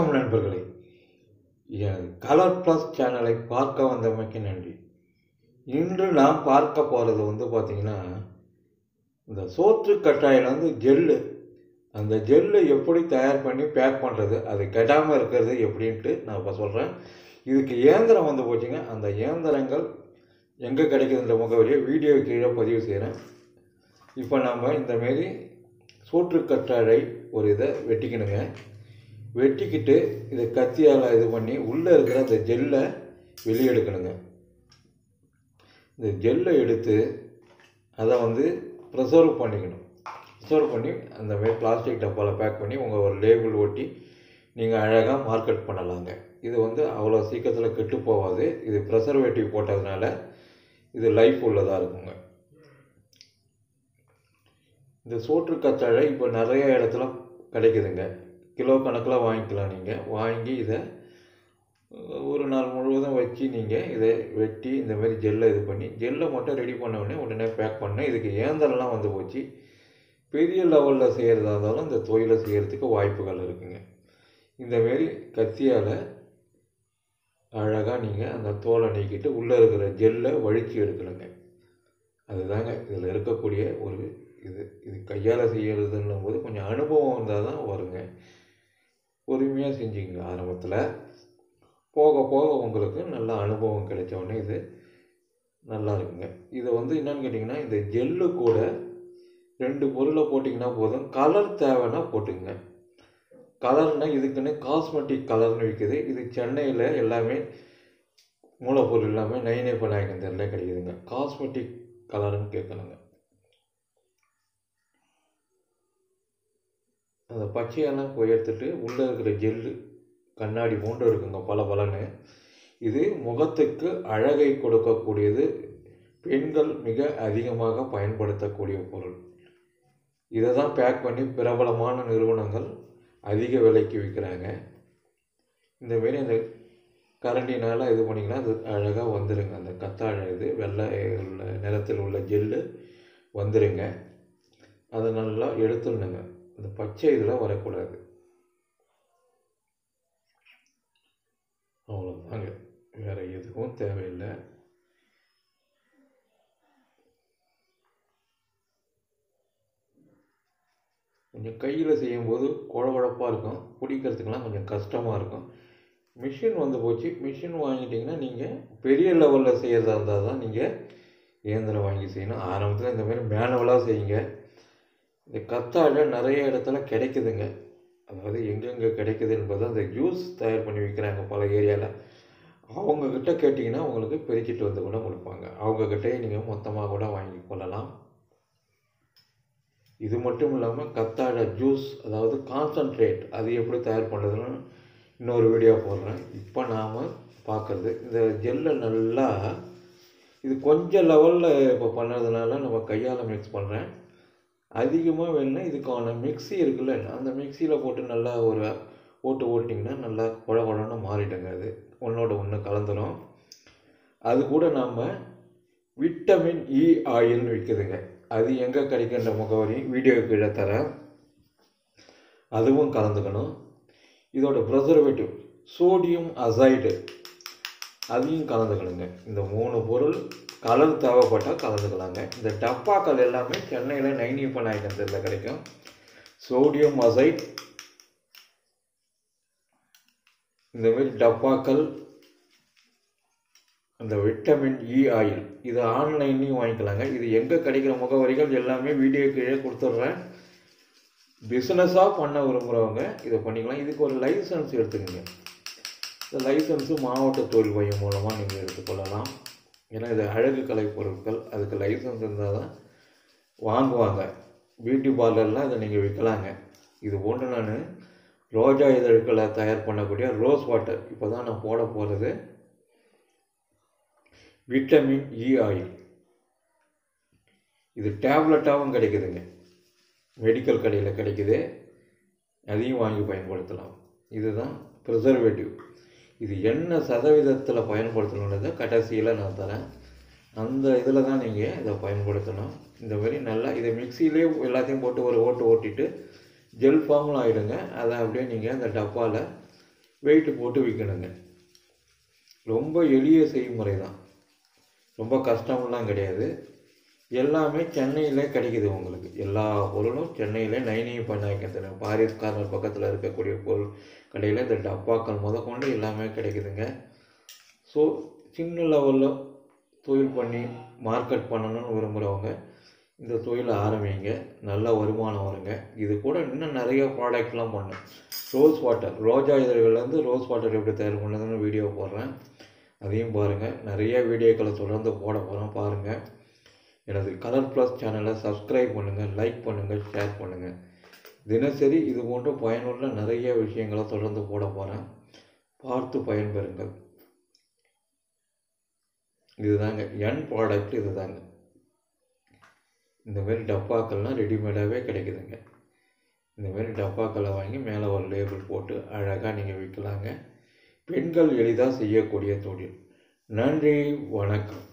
வணக்கம் நண்பர்களே. என் colour plus சேனலை பார்க்க வந்தமைக்கு நன்றி. இன்று நாம் பார்க்க போகிறது வந்து பார்த்திங்கன்னா இந்த சோற்று கட்டாயில் வந்து ஜெல்லு. அந்த ஜெல்லு எப்படி தயார் பண்ணி பேக் பண்ணுறது அது கெடாமல் இருக்கிறது எப்படின்ட்டு நான் இப்போ சொல்கிறேன் இதுக்கு இயந்திரம் வந்து போச்சுங்க அந்த இயந்திரங்கள் எங்கே கிடைக்குதுன்ற முகவரியை வீடியோ கீழே பதிவு செய்கிறேன் இப்போ நம்ம இந்தமாரி சோற்றுக்கற்றாழை ஒரு இதை வெட்டிக்கணுங்க. வெட்டிக்கிட்டு இதை கத்தியால் இது பண்ணி உள்ளே இருக்கிற அந்த ஜெல்லை வெளியே எடுக்கணுங்க இந்த ஜெல்லை எடுத்து அதை வந்து ப்ரிசர்வ் பண்ணிக்கணும். ப்ரிசர்வ் பண்ணி அந்த மாதிரி பிளாஸ்டிக் டப்பாவில் பேக் பண்ணி உங்கள் ஒரு லேபிள் ஒட்டி நீங்கள் அழகாக மார்க்கெட் பண்ணலாங்க. இது வந்து அவ்வளோ சீக்கிரத்தில் கெட்டு போகாது. இது ப்ரெசர்வேட்டிவ் போட்டதுனால இது லைஃப் உள்ளதாக இருக்குங்க. இந்த சோற்று கத்தாழை இப்போ நிறைய இடத்துல கிடைக்குதுங்க. கிலோ கணக்கில் வாங்கிக்கலாம் நீங்கள் வாங்கி இதை ஒரு நாள் முழுவதும் வச்சு நீங்கள் இதை வெட்டி இந்த மாதிரி ஜெல்லை இது பண்ணி ஜெல்லை மட்டும் ரெடி பண்ண உடனே உடனே பேக் பண்ண இதுக்கு இயந்திரம்லாம் வந்து போச்சு. பெரிய லெவலில் செய்கிறதா இருந்தாலும் இந்த தொழிலை செய்கிறதுக்கு வாய்ப்புகள் இருக்குங்க. இந்தமாரி கத்தியால் அழகாக நீங்கள் அந்த தோலை நீக்கிட்டு உள்ளே இருக்கிற ஜெல்லை வழித்து எடுக்கணுங்க. அதுதாங்க இதில் இருக்கக்கூடிய ஒரு இது. இது கையால் செய்கிறதுன்னும் போது கொஞ்சம் அனுபவம் இருந்தால் தான் வருங்க. பொறுமையாக செஞ்சுங்க ஆரம்பத்தில்? போக போக உங்களுக்கு நல்ல அனுபவம் கிடைச்சோடனே இது நல்லா இருக்குங்க. இதை வந்து என்னன்னு கேட்டிங்கன்னா இந்த ஜெல்லு கூட ரெண்டு பொருளை போட்டிங்கன்னா போதும். கலர் தேவைன்னா போட்டுங்க கலர்னால் இதுக்குன்னு காஸ்மெட்டிக் கலர்னு விற்கிது இது சென்னையில் எல்லாமே மூலப்பொருள் எல்லாமே நைனே நாயக்கன் தெரியல கிடைக்குதுங்க. காஸ்மெட்டிக் கலர்னு கேட்கணுங்க அந்த பச்சையெல்லாம் போய் எடுத்துட்டு உள்ளே இருக்கிற ஜெல்லு கண்ணாடி மூன்று இருக்குங்க பல பலன்னு இது முகத்துக்கு அழகை கொடுக்கக்கூடியது. பெண்கள் மிக அதிகமாக பயன்படுத்தக்கூடிய பொருள். இதை தான் பேக் பண்ணி பிரபலமான நிறுவனங்கள் அதிக விலைக்கு விற்கிறாங்க. இந்தமாரி அந்த கரண்டினால் இது பண்ணிங்கன்னா அது அழகாக வந்துடுங்க அந்த கத்தாழை இது வெள்ளை உள்ள நிறத்தில் உள்ள ஜெல்லு வந்துடுங்க அதை நல்லா எடுத்துடணுங்க. அந்த பச்சை இதெல்லாம் வரக்கூடாது. அவ்வளோதாங்க வேறு எதுவும் தேவையில்லை. கொஞ்சம் கையில் செய்யும்போது குழகுழப்பாக இருக்கும். பிடிக்கிறதுக்கெலாம் கொஞ்சம் கஷ்டமாக இருக்கும். மிஷின் வந்து போச்சு. மிஷின் வாங்கிட்டிங்கன்னா நீங்கள் பெரிய லெவலில் செய்கிறதா இருந்தால் தான் நீங்கள் இயந்திரம் வாங்கி செய்யணும். ஆரம்பத்தில் இந்த மாதிரி மேனுவலாக செய்யுங்க. இந்த கத்தாழை நிறைய இடத்துல கிடைக்குதுங்க. அதாவது எங்கெங்கே கிடைக்குது என்பது அந்த ஜூஸ் தயார் பண்ணி விற்கிறாங்க பல ஏரியாவில் அவங்கக்கிட்ட கேட்டிங்கன்னா உங்களுக்கு பிரிச்சுட்டு வந்து கூட கொடுப்பாங்க. அவங்கக்கிட்டே நீங்கள் மொத்தமாக கூட வாங்கி கொள்ளலாம். இது மட்டும் இல்லாமல் கத்தாழை ஜூஸ் அதாவது கான்சன்ட்ரேட் அது எப்படி தயார் பண்ணுறதுன்னு இன்னொரு வீடியோ போடுறேன். இப்போ நாம் பார்க்குறது. இந்த ஜெல்லை நல்லா இது கொஞ்சம் லெவலில் இப்போ பண்ணுறதுனால நம்ம கையால் மிக்ஸ் பண்ணுறேன் அதிகமாக வேணும்னா இதுக்கான மிக்ஸி இருக்குல்ல அந்த மிக்சியில் போட்டு நல்லா ஒரு ஓட்டு ஓட்டிங்கன்னா நல்லா குழ குழன்னு மாறிடுங்க அது. ஒன்றோட ஒன்று கலந்துடும் அது கூட நாம் விட்டமின் இ ஆயில்னு விற்குதுங்க அது எங்கே கிடைக்கின்ற முகவரி வீடியோ கீழே தரேன். அதுவும் கலந்துக்கணும். இதோட ப்ரிசர்வேட்டிவ் சோடியம் அசைடு அதையும் கலந்துக்கணுங்க இந்த மூணு பொருள் கலர் தேவைப்பட்டால் கலந்துக்கலாங்க இந்த டப்பாக்கள் எல்லாமே சென்னையில் நைனியப்ப நாயக்கந்தரில் கிடைக்கும். Sodium azide. இந்தமாரி டப்பாக்கள். அந்த விட்டமின் இ ஆயில். இது ஆன்லைன்லேயும் வாங்கிக்கலாங்க. இது எங்கே கிடைக்கிற முகவரிகள் எல்லாமே வீடியோ கீழே கொடுத்துட்றேன். பிஸ்னஸாக பண்ண விரும்புகிறவங்க இதை பண்ணிக்கலாம். இதுக்கு ஒரு லைசன்ஸ் எடுத்துக்கோங்க. இந்த லைசன்ஸு மாவட்ட தொழில் மையம் மூலமாக நீங்கள் எடுத்துக்கொள்ளலாம். ஏன்னா இது அழகு கலை பொருட்கள். அதுக்கு லைசன்ஸ் இருந்தால் தான் வாங்குவாங்க. பியூட்டி பார்லர்லாம் இதை நீங்கள் விற்கலாங்க இது போன்று நான். ரோஜா இதழ்களை தயார் பண்ணக்கூடிய ரோஸ் வாட்டர். இப்போ தான் நான் போட போகிறது விட்டமின் இ ஆயில். இது டேப்லெட்டாகவும் கிடைக்குதுங்க. மெடிக்கல் கடையில் கிடைக்குது. அதையும் வாங்கி பயன்படுத்தலாம். இதுதான் ப்ரிசர்வேட்டிவ். இது என்ன சதவீதத்தில் பயன்படுத்தணுன்றதை கடைசியில் நான் தரேன். அந்த இதில் தான் நீங்கள் இதை பயன்படுத்தணும். இந்த மாதிரி நல்லா இதை மிக்சியிலே எல்லாத்தையும் போட்டு ஒரு ஓட்டு ஓட்டிட்டு ஜெல் ஃபார்மில் ஆகிடுங்க அதை அப்படியே நீங்கள் அந்த டப்பாவில் வெயிட்டு போட்டு விற்கணுங்க ரொம்ப எளிய செய்முறை தான். ரொம்ப கஷ்டம்லாம் கிடையாது. எல்லாமே சென்னையில் கிடைக்குது உங்களுக்கு. எல்லா பொருளும் சென்னையில் நைனி பண்ணாய்க்கத்தில் பாரிஸ் கார்னர் பக்கத்தில் இருக்கக்கூடிய பொருள் கடையில் இந்த டப்பாக்கள் முதற்கொண்டு எல்லாமே கிடைக்குதுங்க. ஸோ சின்ன லெவலில் தொழில் பண்ணி மார்க்கெட் பண்ணணும்னு விரும்புகிறவங்க இந்த தொழிலை ஆரம்பிங்க. நல்ல வருமானம் வருங்க. இது கூட இன்னும் நிறைய ப்ராடக்ட்லாம் பண்ணேன் ரோஸ் வாட்டர் ரோஜா இதழ்கள்லேருந்து ரோஸ் வாட்டர் எப்படி தயார் பண்ணுறதுன்னு வீடியோ போடுறேன். அதையும் பாருங்கள் நிறைய வீடியோக்களை தொடர்ந்து போட போகிறோம் பாருங்கள் எனது கலர் ப்ளஸ் சேனலை சப்ஸ்கிரைப் பண்ணுங்கள் லைக் பண்ணுங்கள் ஷேர் பண்ணுங்கள் தினசரி இது போன்ற பயனுள்ள நிறைய விஷயங்களை தொடர்ந்து போட போகிறேன் பார்த்து பயன்பெறுங்கள். இதுதாங்க என் ப்ராடக்ட் இதுதாங்க. இந்தமாரி டப்பாக்கள்லாம் ரெடிமேடாகவே கிடைக்குதுங்க. இந்தமாரி டப்பாக்களை வாங்கி மேலே ஒரு லேபிள் போட்டு அழகாக நீங்கள் விற்கலாங்க. பெண்கள் எளிதாக செய்யக்கூடிய தொழில். நன்றி வணக்கம்.